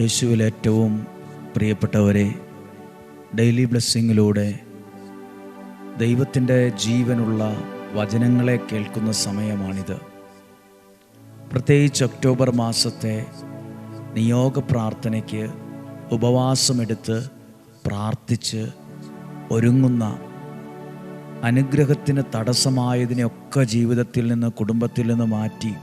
യേശുവിൽ ഏറ്റവും പ്രിയപ്പെട്ടവരെ ഡെയിലി ബ്ലെസ്സിങ്ങിലൂടെ ദൈവത്തിന്റെ ജീവനുള്ള വചനങ്ങളെ കേൾക്കുന്ന സമയമാണിത്. പ്രത്യേകിച്ച് ഒക്ടോബർ മാസത്തെ നിയോഗ പ്രാർത്ഥനയ്ക്ക് ഉപവാസമെടുത്ത് പ്രാർത്ഥിച്ച് ഒരുങ്ങുന്ന അനുഗ്രഹത്തിന് തടസ്സമായതിനെയൊക്കെ ജീവിതത്തിൽ നിന്ന് കുടുംബത്തിൽ നിന്ന് മാറ്റി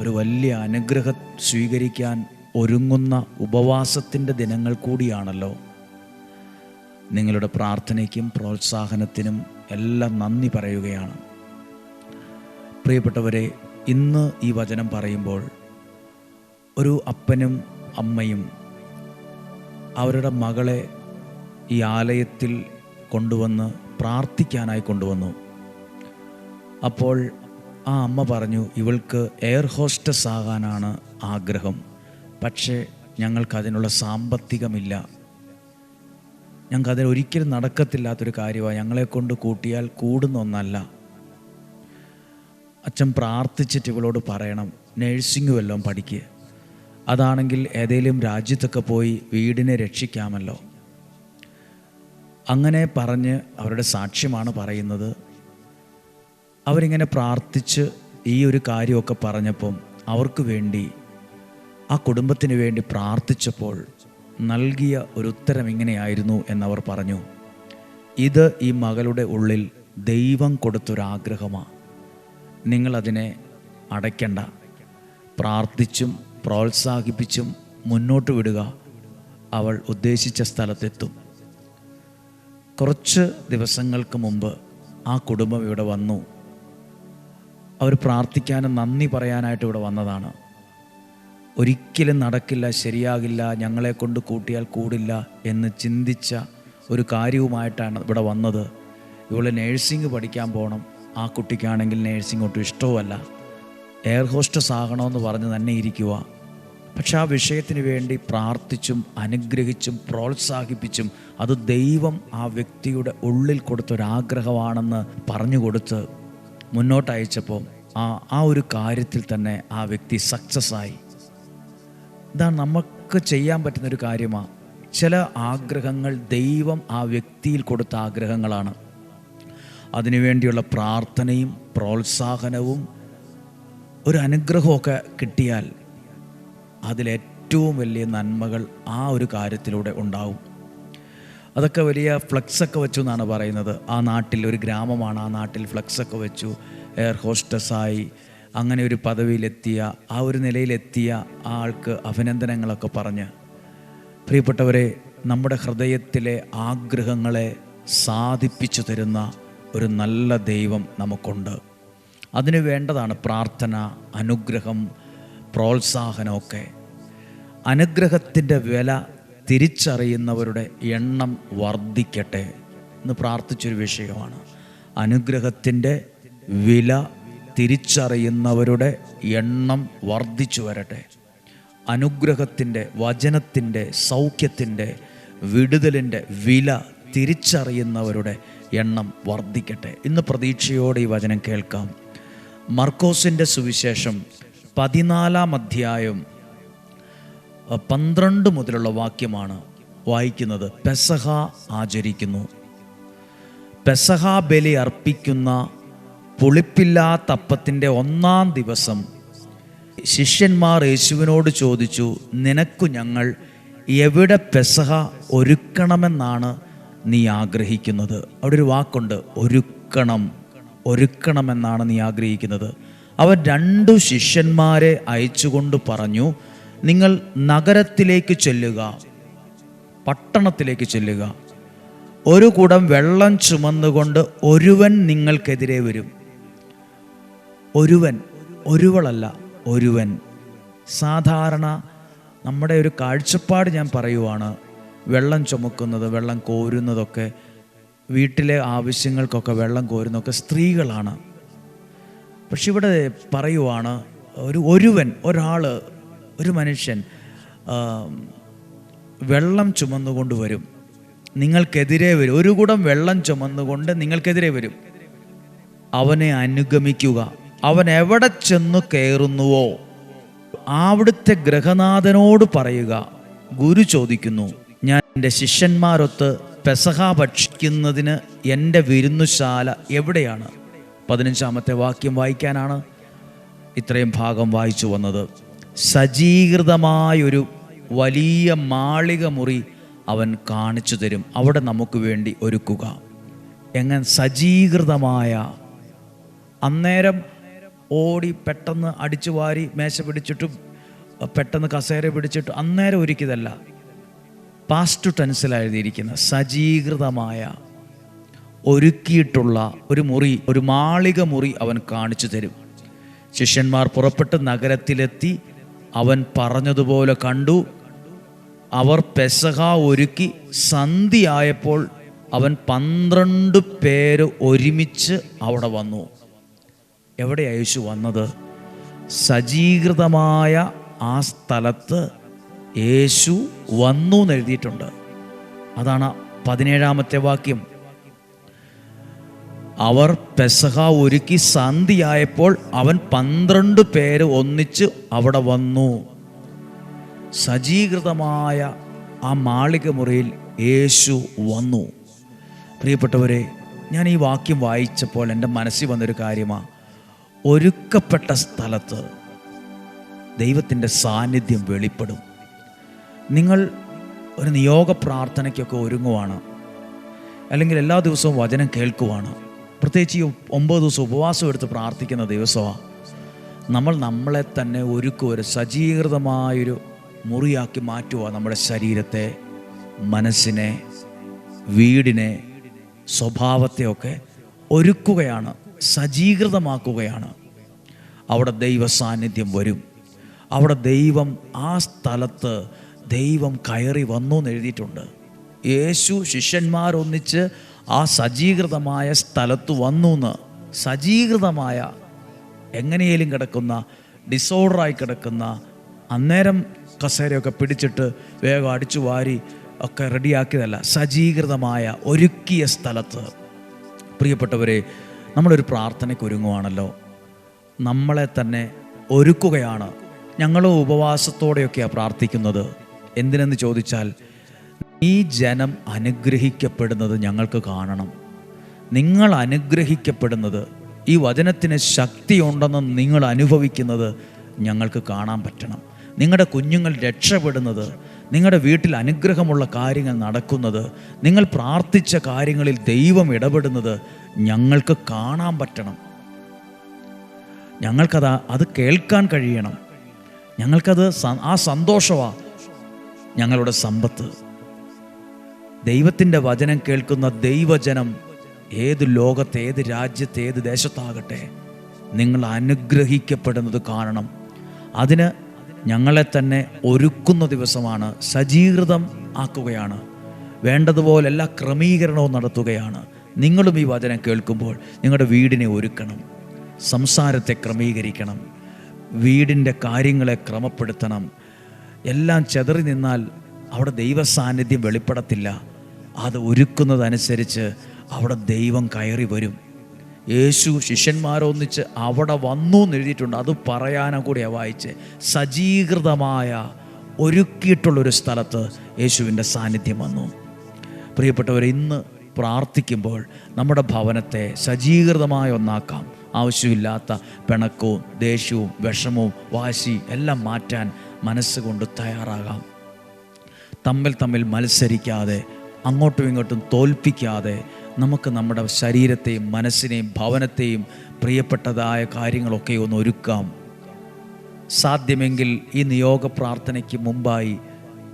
ഒരു വലിയ അനുഗ്രഹം സ്വീകരിക്കാൻ ഒരുങ്ങുന്ന ഉപവാസത്തിന്റെ ദിനങ്ങൾ കൂടിയാണല്ലോ. നിങ്ങളുടെ പ്രാർത്ഥനയ്ക്കും പ്രോത്സാഹനത്തിനും എല്ലാം നന്ദി പറയുകയാണ്. പ്രിയപ്പെട്ടവരെ ഇന്ന് ഈ വചനം പറയുമ്പോൾ ഒരു അപ്പനും അമ്മയും അവരുടെ മകളെ ഈ ആലയത്തിൽ കൊണ്ടുവന്ന് പ്രാർത്ഥിക്കാനായി കൊണ്ടുവന്നു. അപ്പോൾ ആ അമ്മ പറഞ്ഞു ഇവൾക്ക് എയർ ഹോസ്റ്റസ് ആകാനാണ് ആഗ്രഹം. പക്ഷേ ഞങ്ങൾക്കതിനുള്ള സാമ്പത്തികമില്ല. ഞങ്ങൾക്ക് അതിന് ഒരിക്കലും നടക്കത്തില്ലാത്തൊരു കാര്യമാണ്. ഞങ്ങളെ കൊണ്ട് കൂട്ടിയാൽ കൂടുന്ന ഒന്നല്ല. അച്ഛൻ പ്രാർത്ഥിച്ചിട്ട് ഇവളോട് പറയണം നേഴ്സിംഗ് വല്ലതും പഠിക്കുക അതാണെങ്കിൽ ഏതെങ്കിലും രാജ്യത്തൊക്കെ പോയി വീടിനെ രക്ഷിക്കാമല്ലോ. അങ്ങനെ പറഞ്ഞ് അവരുടെ സാക്ഷ്യമാണ് പറയുന്നത്. അവരിങ്ങനെ പ്രാർത്ഥിച്ച് ഈ ഒരു കാര്യമൊക്കെ പറഞ്ഞപ്പം അവർക്ക് വേണ്ടി ആ കുടുംബത്തിന് വേണ്ടി പ്രാർത്ഥിച്ചപ്പോൾ നൽകിയ ഒരു ഉത്തരം ഇങ്ങനെയായിരുന്നു എന്നവർ പറഞ്ഞു ഇത് ഈ മകളുടെ ഉള്ളിൽ ദൈവം കൊടുത്തൊരാഗ്രഹമാണ് നിങ്ങളതിനെ അടയ്ക്കണ്ട. പ്രാർത്ഥിച്ചും പ്രോത്സാഹിപ്പിച്ചും മുന്നോട്ട് വിടുക. അവൾ ഉദ്ദേശിച്ച സ്ഥലത്തെത്തും. കുറച്ച് ദിവസങ്ങൾക്ക് മുമ്പ് ആ കുടുംബം ഇവിടെ വന്നു. അവർ പ്രാർത്ഥിക്കാനും നന്ദി പറയാനായിട്ട് ഇവിടെ വന്നതാണ്. ഒരിക്കലും നടക്കില്ല ശരിയാകില്ല ഞങ്ങളെ കൊണ്ട് കൂട്ടിയാൽ കൂടില്ല എന്ന് ചിന്തിച്ച ഒരു കാര്യവുമായിട്ടാണ് ഇവിടെ വന്നത്. ഇവിടെ നേഴ്സിംഗ് പഠിക്കാൻ പോകണം ആ കുട്ടിക്കാണെങ്കിൽ നേഴ്സിംഗ് ഒട്ടും ഇഷ്ടവുമല്ല. എയർ ഹോസ്റ്റസ് ആകണമെന്ന് പറഞ്ഞ് തന്നെ ഇരിക്കുക പക്ഷെ ആ വിഷയത്തിന് വേണ്ടി പ്രാർത്ഥിച്ചും അനുഗ്രഹിച്ചും പ്രോത്സാഹിപ്പിച്ചും അത് ദൈവം ആ വ്യക്തിയുടെ ഉള്ളിൽ കൊടുത്തൊരാഗ്രഹമാണെന്ന് പറഞ്ഞു കൊടുത്ത് മുന്നോട്ടയച്ചപ്പോൾ ആ ആ ഒരു കാര്യത്തിൽ തന്നെ ആ വ്യക്തി സക്സസ് ആയി. ഇതാണ് നമുക്ക് ചെയ്യാൻ പറ്റുന്ന ഒരു കാര്യമാണ് ചില ആഗ്രഹങ്ങൾ ദൈവം ആ വ്യക്തിയിൽ കൊടുത്ത ആഗ്രഹങ്ങളാണ്. അതിനുവേണ്ടിയുള്ള പ്രാർത്ഥനയും പ്രോത്സാഹനവും ഒരു അനുഗ്രഹമൊക്കെ കിട്ടിയാൽ അതിലേറ്റവും വലിയ നന്മകൾ ആ ഒരു കാര്യത്തിലൂടെ ഉണ്ടാവും. അതൊക്കെ വലിയ ഫ്ലക്സൊക്കെ വെച്ചു എന്നാണ് പറയുന്നത്. ആ നാട്ടിൽ ഒരു ഗ്രാമമാണ്. ആ നാട്ടിൽ ഫ്ലക്സൊക്കെ വെച്ചു. എയർ ഹോസ്റ്റസായി അങ്ങനെ ഒരു പദവിയിലെത്തിയ ആ ഒരു നിലയിലെത്തിയ ആ ആൾക്ക് അഭിനന്ദനങ്ങളൊക്കെ പറഞ്ഞ് പ്രിയപ്പെട്ടവരെ നമ്മുടെ ഹൃദയത്തിലെ ആഗ്രഹങ്ങളെ സാധിപ്പിച്ചു തരുന്ന ഒരു നല്ല ദൈവം നമുക്കുണ്ട്. അതിനു വേണ്ടതാണ് പ്രാർത്ഥന അനുഗ്രഹം പ്രോത്സാഹനമൊക്കെ. അനുഗ്രഹത്തിന്റെ വില തിരിച്ചറിയുന്നവരുടെ എണ്ണം വർദ്ധിക്കട്ടെ എന്ന് പ്രാർത്ഥിച്ചൊരു വിഷയമാണ്. അനുഗ്രഹത്തിന്റെ വില തിരിച്ചറിയുന്നവരുടെ എണ്ണം വർദ്ധിച്ചു വരട്ടെ. അനുഗ്രഹത്തിന്റെ വചനത്തിന്റെ സൗഖ്യത്തിന്റെ വിടുതലിന്റെ വില തിരിച്ചറിയുന്നവരുടെ എണ്ണം വർദ്ധിക്കട്ടെ. ഇന്ന് പ്രതീക്ഷയോടെ ഈ വചനം കേൾക്കാം. മർക്കോസിന്റെ സുവിശേഷം പതിനാലാം അധ്യായം പന്ത്രണ്ട് മുതലുള്ള വാക്യമാണ് വായിക്കുന്നത്. പെസഹ ആചരിക്കുന്നു. പെസഹ ബലി അർപ്പിക്കുന്ന പുളിപ്പില്ലാത്ത അപ്പത്തിന്റെ ഒന്നാം ദിവസം ശിഷ്യന്മാർ യേശുവിനോട് ചോദിച്ചു നിനക്കു ഞങ്ങൾ എവിടെ പെസഹ ഒരുക്കണമെന്നാണ് നീ ആഗ്രഹിക്കുന്നത്? അവിടെ ഒരു വാക്കുണ്ട് ഒരുക്കണം ഒരുക്കണമെന്നാണ് നീ ആഗ്രഹിക്കുന്നത്. അവർ രണ്ടു ശിഷ്യന്മാരെ അയച്ചുകൊണ്ട് പറഞ്ഞു നിങ്ങൾ നഗരത്തിലേക്ക് ചെല്ലുക പട്ടണത്തിലേക്ക് ചെല്ലുക. ഒരു കൂടം വെള്ളം ചുമന്നുകൊണ്ട് ഒരുവൻ നിങ്ങൾക്കെതിരെ വരും. ഒരുവൻ ഒരുവളല്ല ഒരുവൻ. സാധാരണ നമ്മുടെ ഒരു കാഴ്ചപ്പാട് ഞാൻ പറയുവാണ് വെള്ളം ചുമക്കുന്നത് വെള്ളം കോരുന്നതൊക്കെ വീട്ടിലെ ആവശ്യങ്ങൾക്കൊക്കെ വെള്ളം കോരുന്നതൊക്കെ സ്ത്രീകളാണ്. പക്ഷെ ഇവിടെ പറയുവാണ് ഒരു ഒരുവൻ ഒരാൾ ഒരു മനുഷ്യൻ വെള്ളം ചുമന്നുകൊണ്ട് വരും. നിങ്ങൾക്കെതിരെ വരും. ഒരു കൂടം വെള്ളം ചുമന്നുകൊണ്ട് നിങ്ങൾക്കെതിരെ വരും. അവനെ അനുഗമിക്കുക. അവൻ എവിടെ ചെന്ന് കയറുന്നുവോ അവിടുത്തെ ഗ്രഹനാഥനോട് പറയുക. ഗുരു ചോദിക്കുന്നു ഞാൻ എന്റെ ശിഷ്യന്മാരൊത്ത് പെസഹ ഭക്ഷിക്കുന്നതിന് എന്റെ വിരുന്നുശാല എവിടെയാണ്? പതിനഞ്ചാമത്തെ വാക്യം വായിക്കാനാണ് ഇത്രയും ഭാഗം വായിച്ചു വന്നത്. സജ്ജീകൃതമായൊരു വലിയ മാളിക മുറി അവൻ കാണിച്ചു തരും. അവിടെ നമുക്ക് വേണ്ടി ഒരുക്കുക. എങ്ങനെ സജ്ജീകൃതമായ അന്നേരം ഓടി പെട്ടെന്ന് അടിച്ചു വാരി മേശ പിടിച്ചിട്ടും പെട്ടെന്ന് കസേര പിടിച്ചിട്ടും അന്നേരം ഒരുക്കിയതല്ല. പാസ്റ്റ് ടെൻസിലായിരുന്നിരിക്കുന്ന സജീകൃതമായ ഒരുക്കിയിട്ടുള്ള ഒരു മുറി ഒരു മാളിക മുറി അവൻ കാണിച്ചു തരും. ശിഷ്യന്മാർ പുറപ്പെട്ട് നഗരത്തിലെത്തി അവൻ പറഞ്ഞതുപോലെ കണ്ടു. അവർ പെസഹ ഒരുക്കി സന്ധിയായപ്പോൾ അവൻ പന്ത്രണ്ട് പേര് ഒരുമിച്ച് അവിടെ വന്നു. എവിടെ യേശു വന്നത്? സജീകൃതമായ ആ സ്ഥലത്ത് യേശു വന്നു എന്ന് എഴുതിയിട്ടുണ്ട്. അതാണ് പതിനേഴാമത്തെ വാക്യം. അവർ പെസഹ ഒരുക്കി സന്ധിയായപ്പോൾ അവൻ പന്ത്രണ്ട് പേര് ഒന്നിച്ച് അവിടെ വന്നു. സജീകൃതമായ ആ മാളിക മുറിയിൽ യേശു വന്നു. പ്രിയപ്പെട്ടവരെ ഞാൻ ഈ വാക്യം വായിച്ചപ്പോൾ എന്റെ മനസ്സിൽ വന്നൊരു കാര്യമാണ് ഒരുക്കപ്പെട്ട സ്ഥലത്ത് ദൈവത്തിന്റെ സാന്നിധ്യം വെളിപ്പെടും. നിങ്ങൾ ഒരു നിയോഗ പ്രാർത്ഥനയ്ക്കൊക്കെ ഒരുങ്ങുവാണ്. അല്ലെങ്കിൽ എല്ലാ ദിവസവും വചനം കേൾക്കുവാണ്. പ്രത്യേകിച്ച് ഈ ഒമ്പത് ദിവസം ഉപവാസം എടുത്ത് പ്രാർത്ഥിക്കുന്ന ദിവസമാണ് നമ്മൾ നമ്മളെ തന്നെ ഒരുക്കുക ഒരു സജ്ജീകൃതമായൊരു മുറിയാക്കി മാറ്റുക നമ്മുടെ ശരീരത്തെ മനസ്സിനെ വീടിനെ സ്വഭാവത്തെയൊക്കെ ഒരുക്കുകയാണ് സജ്ജീകൃതമാക്കുകയാണ് അവിടെ ദൈവ സാന്നിധ്യം വരും. അവിടെ ദൈവം ആ സ്ഥലത്ത് ദൈവം കയറി വന്നു എന്ന് എഴുതിയിട്ടുണ്ട്. യേശു ശിഷ്യന്മാരൊന്നിച്ച് ആ സജീകൃതമായ സ്ഥലത്ത് വന്നു എന്ന്. സജീകൃതമായ എങ്ങനെയും കിടക്കുന്ന ഡിസോർഡറായി കിടക്കുന്ന അന്നേരം കസേരയൊക്കെ പിടിച്ചിട്ട് വേഗം അടിച്ചു വാരി ഒക്കെ റെഡിയാക്കിയതല്ല. സജീകൃതമായ ഒരുക്കിയ സ്ഥലത്ത്. പ്രിയപ്പെട്ടവരെ നമ്മളൊരു പ്രാർത്ഥനയ്ക്ക് ഒരുങ്ങുവാണല്ലോ. നമ്മളെ തന്നെ ഒരുക്കുകയാണ്. ഞങ്ങളും ഉപവാസത്തോടെയൊക്കെയാണ് പ്രാർത്ഥിക്കുന്നത്. എന്തിനെന്ന് ചോദിച്ചാൽ ഈ ജനം അനുഗ്രഹിക്കപ്പെടുന്നത് ഞങ്ങൾക്ക് കാണണം. നിങ്ങൾ അനുഗ്രഹിക്കപ്പെടുന്നത് ഈ വചനത്തിന് ശക്തിയുണ്ടെന്ന് നിങ്ങൾ അനുഭവിക്കുന്നത് ഞങ്ങൾക്ക് കാണാൻ പറ്റണം. നിങ്ങളുടെ കുഞ്ഞുങ്ങൾ രക്ഷപ്പെടുന്നത് നിങ്ങളുടെ വീട്ടിൽ അനുഗ്രഹമുള്ള കാര്യങ്ങൾ നടക്കുന്നത് നിങ്ങൾ പ്രാർത്ഥിച്ച കാര്യങ്ങളിൽ ദൈവം ഇടപെടുന്നത് ഞങ്ങൾക്ക് കാണാൻ പറ്റണം. ഞങ്ങൾക്കത് അത് കേൾക്കാൻ കഴിയണം. ഞങ്ങൾക്കത് ആ സന്തോഷമാണ് ഞങ്ങളുടെ സമ്പത്ത്. ദൈവത്തിന്റെ വചനം കേൾക്കുന്ന ദൈവജനം ഏത് ലോകത്ത് ഏത് രാജ്യത്ത് ഏത് ദേശത്താകട്ടെ നിങ്ങൾ അനുഗ്രഹിക്കപ്പെടുന്നത് കാണണം. അതിന് ഞങ്ങളെ തന്നെ ഒരുക്കുന്ന ദിവസമാണ് സജീകൃതം ആക്കുകയാണ്. വേണ്ടതുപോലെ എല്ലാ ക്രമീകരണവും നടത്തുകയാണ്. നിങ്ങളും ഈ വചനം കേൾക്കുമ്പോൾ നിങ്ങളുടെ വീടിനെ ഒരുക്കണം. സംസാരത്തെ ക്രമീകരിക്കണം. വീടിന്റെ കാര്യങ്ങളെ ക്രമപ്പെടുത്തണം. എല്ലാം ചെതറി നിന്നാൽ അവിടെ ദൈവസാന്നിധ്യം വെളിപ്പെടത്തില്ല. അത് ഒരുക്കുന്നതനുസരിച്ച് അവിടെ ദൈവം കയറി വരും. യേശു ശിഷ്യന്മാരൊന്നിച്ച് അവിടെ വന്നു എന്ന് എഴുതിയിട്ടുണ്ട്. അത് പറയാനും കൂടിയാണ് വായിച്ച്. സജീകൃതമായ ഒരുക്കിയിട്ടുള്ളൊരു സ്ഥലത്ത് യേശുവിന്റെ സാന്നിധ്യം വന്നു. പ്രിയപ്പെട്ടവർ ഇന്ന് പ്രാർത്ഥിക്കുമ്പോൾ നമ്മുടെ ഭവനത്തെ സജീകൃതമായ ഒന്നാക്കാം. ആവശ്യമില്ലാത്ത പിണക്കവും ദേഷ്യവും വിഷമവും വാശി എല്ലാം മാറ്റാൻ മനസ്സുകൊണ്ട് തയ്യാറാകാം. തമ്മിൽ തമ്മിൽ മത്സരിക്കാതെ അങ്ങോട്ടും ഇങ്ങോട്ടും തോൽപ്പിക്കാതെ നമുക്ക് നമ്മുടെ ശരീരത്തെയും മനസ്സിനെയും ഭവനത്തെയും പ്രിയപ്പെട്ടതായ കാര്യങ്ങളൊക്കെ ഒന്ന് ഒരുക്കാം. സാധ്യമെങ്കിൽ ഈ നിയോഗ പ്രാർത്ഥനയ്ക്ക് മുമ്പായി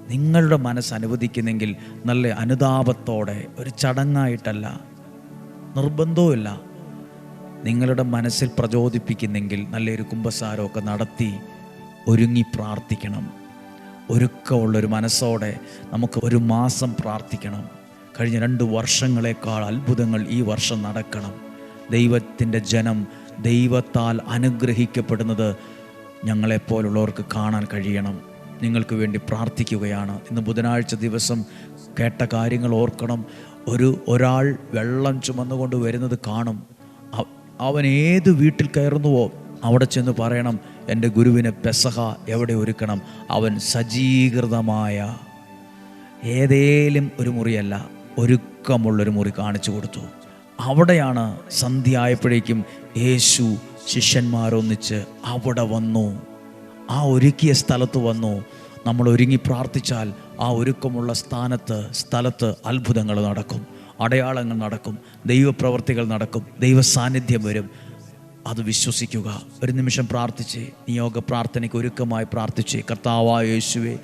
നിങ്ങളുടെ മനസ്സ് അനുവദിക്കുന്നെങ്കിൽ നല്ല അനുതാപത്തോടെ ഒരു ചടങ്ങായിട്ടല്ല നിർബന്ധവുമില്ല. നിങ്ങളുടെ മനസ്സിൽ പ്രചോദിപ്പിക്കുന്നെങ്കിൽ നല്ലൊരു കുംഭസാരമൊക്കെ നടത്തി ഒരുങ്ങി പ്രാർത്ഥിക്കണം. ഒരുക്കമുള്ളൊരു മനസ്സോടെ നമുക്ക് ഒരു മാസം പ്രാർത്ഥിക്കണം. കഴിഞ്ഞ രണ്ട് വർഷങ്ങളെക്കാൾ അത്ഭുതങ്ങൾ ഈ വർഷം നടക്കണം. ദൈവത്തിന്റെ ജനം ദൈവത്താൽ അനുഗ്രഹിക്കപ്പെടുന്നത് ഞങ്ങളെപ്പോലുള്ളവർക്ക് കാണാൻ കഴിയണം. നിങ്ങൾക്ക് വേണ്ടി പ്രാർത്ഥിക്കുകയാണ്. ഇന്ന് ബുധനാഴ്ച ദിവസം കേട്ട കാര്യങ്ങൾ ഓർക്കണം. ഒരു ഒരാൾ വെള്ളം ചുമന്നുകൊണ്ട് വരുന്നത് കാണും. അവൻ ഏത് വീട്ടിൽ കയറുന്നുവോ അവിടെ ചെന്ന് പറയണം എന്റെ ഗുരുവിനെ പെസഹ എവിടെ ഒരുക്കണം? അവൻ സജ്ജീകൃതമായ ഏതേലും ഒരു മുറിയല്ല ഒരുക്കമുള്ളൊരു മുറി കാണിച്ചു കൊടുത്തു. അവിടെയാണ് സന്ധ്യയായപ്പോഴേക്കും യേശു ശിഷ്യന്മാരൊന്നിച്ച് അവിടെ വന്നു. ആ ഒരുക്കിയ സ്ഥലത്ത് വന്നു. നമ്മൾ ഒരുങ്ങി പ്രാർത്ഥിച്ചാൽ ആ ഒരുക്കമുള്ള സ്ഥാനത്ത് സ്ഥലത്ത് അത്ഭുതങ്ങൾ നടക്കും. അടയാളങ്ങൾ നടക്കും ദൈവപ്രവർത്തികൾ നടക്കും ദൈവ സാന്നിധ്യം വരും. അത് വിശ്വസിക്കുക. ഒരു നിമിഷം പ്രാർത്ഥിച്ച് നിയോഗ പ്രാർത്ഥനയ്ക്ക് ഒരുക്കമായി പ്രാർത്ഥിച്ച് കർത്താവായ യേശുവെ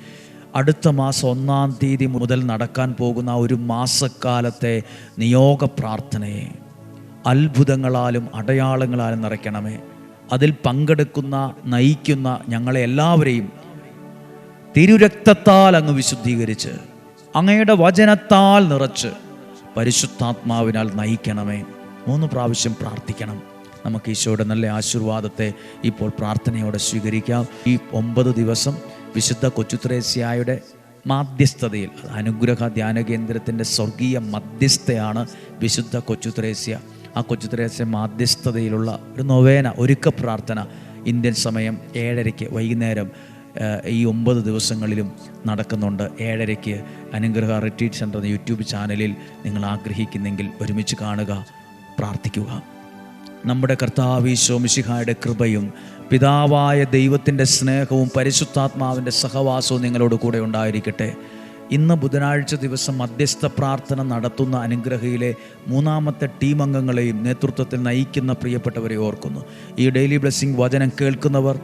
അടുത്ത മാസം ഒന്നാം തീയതി മുതൽ നടക്കാൻ പോകുന്ന ഒരു മാസക്കാലത്തെ നിയോഗ പ്രാർത്ഥനയെ അത്ഭുതങ്ങളാലും അടയാളങ്ങളാലും നിറയ്ക്കണമേ. അതിൽ പങ്കെടുക്കുന്ന നയിക്കുന്ന ഞങ്ങളെ എല്ലാവരെയും തിരുരക്തത്താൽ അങ്ങ് വിശുദ്ധീകരിച്ച് അങ്ങയുടെ വചനത്താൽ നിറച്ച് പരിശുദ്ധാത്മാവിനാൽ നയിക്കണമേ. മൂന്ന് പ്രാവശ്യം പ്രാർത്ഥിക്കണം. നമുക്ക് ഈശോയുടെ നല്ല ആശീർവാദത്തെ ഇപ്പോൾ പ്രാർത്ഥനയോടെ സ്വീകരിക്കാം. ഈ ഒമ്പത് ദിവസം വിശുദ്ധ കൊച്ചുത്രേസ്യായുടെ മാധ്യസ്ഥതയിൽ അനുഗ്രഹ ധ്യാന കേന്ദ്രത്തിന്റെ സ്വർഗീയ മധ്യസ്ഥയാണ് വിശുദ്ധ കൊച്ചുത്രേസ്യ. ആ കൊച്ചുത്രേസ്യ മാധ്യസ്ഥതയിലുള്ള ഒരു നൊവേന ഒരുക്ക പ്രാർത്ഥന ഇന്ത്യൻ സമയം ഏഴരയ്ക്ക് വൈകുന്നേരം ഈ ഒമ്പത് ദിവസങ്ങളിലും നടക്കുന്നുണ്ട്. ഏഴരയ്ക്ക് അനുഗ്രഹ റിട്രീറ്റ് സെന്റർ യൂട്യൂബ് ചാനലിൽ നിങ്ങൾ ആഗ്രഹിക്കുന്നെങ്കിൽ ഒരുമിച്ച് കാണുക പ്രാർത്ഥിക്കുക. നമ്മുടെ കർത്താവീശോ മിശിഹായുടെ കൃപയും പിതാവായ ദൈവത്തിന്റെ സ്നേഹവും പരിശുദ്ധാത്മാവിന്റെ സഹവാസവും നിങ്ങളോട് കൂടെ ഉണ്ടായിരിക്കട്ടെ. ഇന്ന് ബുധനാഴ്ച ദിവസം മധ്യസ്ഥ പ്രാർത്ഥന നടത്തുന്ന അനുഗ്രഹയിലെ മൂന്നാമത്തെ ടീം അംഗങ്ങളെയും നേതൃത്വത്തിൽ നയിക്കുന്ന പ്രിയപ്പെട്ടവരെ ഓർക്കുന്നു. ഈ ഡെയിലി ബ്ലെസ്സിങ് വചനം കേൾക്കുന്നവർ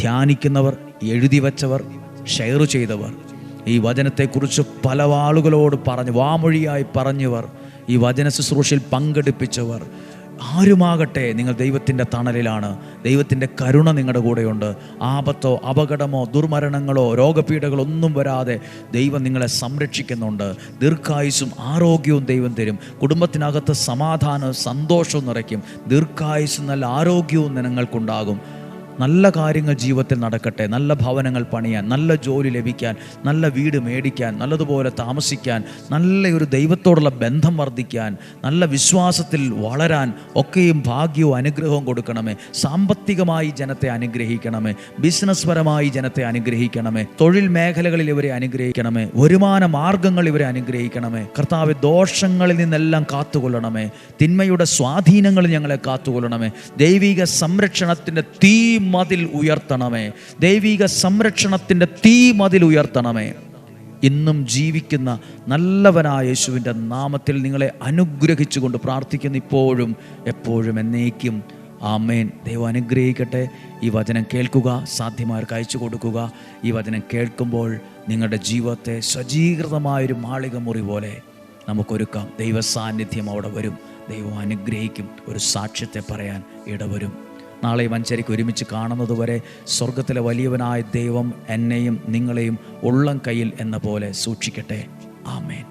ധ്യാനിക്കുന്നവർ എഴുതി വച്ചവർ ഷെയർ ചെയ്തവർ. ഈ വചനത്തെക്കുറിച്ച് പല ആളുകളോട് പറഞ്ഞു വാമൊഴിയായി പറഞ്ഞവർ ഈ വചന ശുശ്രൂഷയിൽ പങ്കെടുപ്പിച്ചവർ. ആരുമാകട്ടെ നിങ്ങൾ ദൈവത്തിന്റെ തണലിലാണ് ദൈവത്തിന്റെ കരുണ നിങ്ങളുടെ കൂടെയുണ്ട്. ആപത്തോ അപകടമോ ദുർമരണങ്ങളോ രോഗപീഠകളോ ഒന്നും വരാതെ ദൈവം നിങ്ങളെ സംരക്ഷിക്കുന്നുണ്ട്. ദീർഘായുസും ആരോഗ്യവും ദൈവം തരും. കുടുംബത്തിനകത്ത് സമാധാനവും സന്തോഷവും നിറയ്ക്കും. ദീർഘായുസും നല്ല ആരോഗ്യവും നിങ്ങൾക്കുണ്ടാകും നല്ല കാര്യങ്ങൾ ജീവിതത്തിൽ നടക്കട്ടെ. നല്ല ഭവനങ്ങൾ പണിയാൻ നല്ല ജോലി ലഭിക്കാൻ നല്ല വീട് മേടിക്കാൻ നല്ലതുപോലെ താമസിക്കാൻ നല്ലൊരു ദൈവത്തോടുള്ള ബന്ധം വർദ്ധിക്കാൻ നല്ല വിശ്വാസത്തിൽ വളരാൻ ഒക്കെയും ഭാഗ്യവും അനുഗ്രഹവും കൊടുക്കണമേ. സാമ്പത്തികമായി ജനത്തെ അനുഗ്രഹിക്കണമേ. ബിസിനസ് പരമായി ജനത്തെ അനുഗ്രഹിക്കണമേ. തൊഴിൽ മേഖലകളിൽ ഇവരെ അനുഗ്രഹിക്കണമേ. വരുമാന മാർഗങ്ങൾ ഇവരെ അനുഗ്രഹിക്കണമേ. കർത്താവ് ദോഷങ്ങളിൽ നിന്നെല്ലാം കാത്തുകൊള്ളണമേ. തിന്മയുടെ സ്വാധീനങ്ങളിൽ ഞങ്ങളെ കാത്തുകൊള്ളണമേ. ദൈവിക സംരക്ഷണത്തിന്റെ തീ മതിൽ ഉയർത്തണമേ. ദൈവിക സംരക്ഷണത്തിന്റെ തീ മതിൽ ഉയർത്തണമേ. ഇന്നും ജീവിക്കുന്ന നല്ലവനായ യേശുവിന്റെ നാമത്തിൽ നിങ്ങളെ അനുഗ്രഹിച്ചുകൊണ്ട് പ്രാർത്ഥിക്കുന്ന ഇപ്പോഴും എപ്പോഴും എന്നേക്കും. ആമേൻ. ദൈവം അനുഗ്രഹിക്കട്ടെ. ഈ വചനം കേൾക്കുക സാധ്യമായവർക്ക് അയച്ചു കൊടുക്കുക. ഈ വചനം കേൾക്കുമ്പോൾ നിങ്ങളുടെ ജീവിതത്തെ സജ്ജീകൃതമായൊരു മാളിക മുറി പോലെ നമുക്കൊരുക്കാം. ദൈവ സാന്നിധ്യം അവിടെ വരും. ദൈവം അനുഗ്രഹിക്കും. ഒരു സാക്ഷ്യത്തെ പറയാൻ ഇടവരും. നാളെ മഞ്ചരിക്ക് ഒരുമിച്ച് കാണുന്നതുവരെ സ്വർഗത്തിലെ വലിയവനായ ദൈവം എന്നെയും നിങ്ങളെയും ഉള്ളം കയ്യിൽ എന്ന പോലെ സൂക്ഷിക്കട്ടെ. ആമേൻ.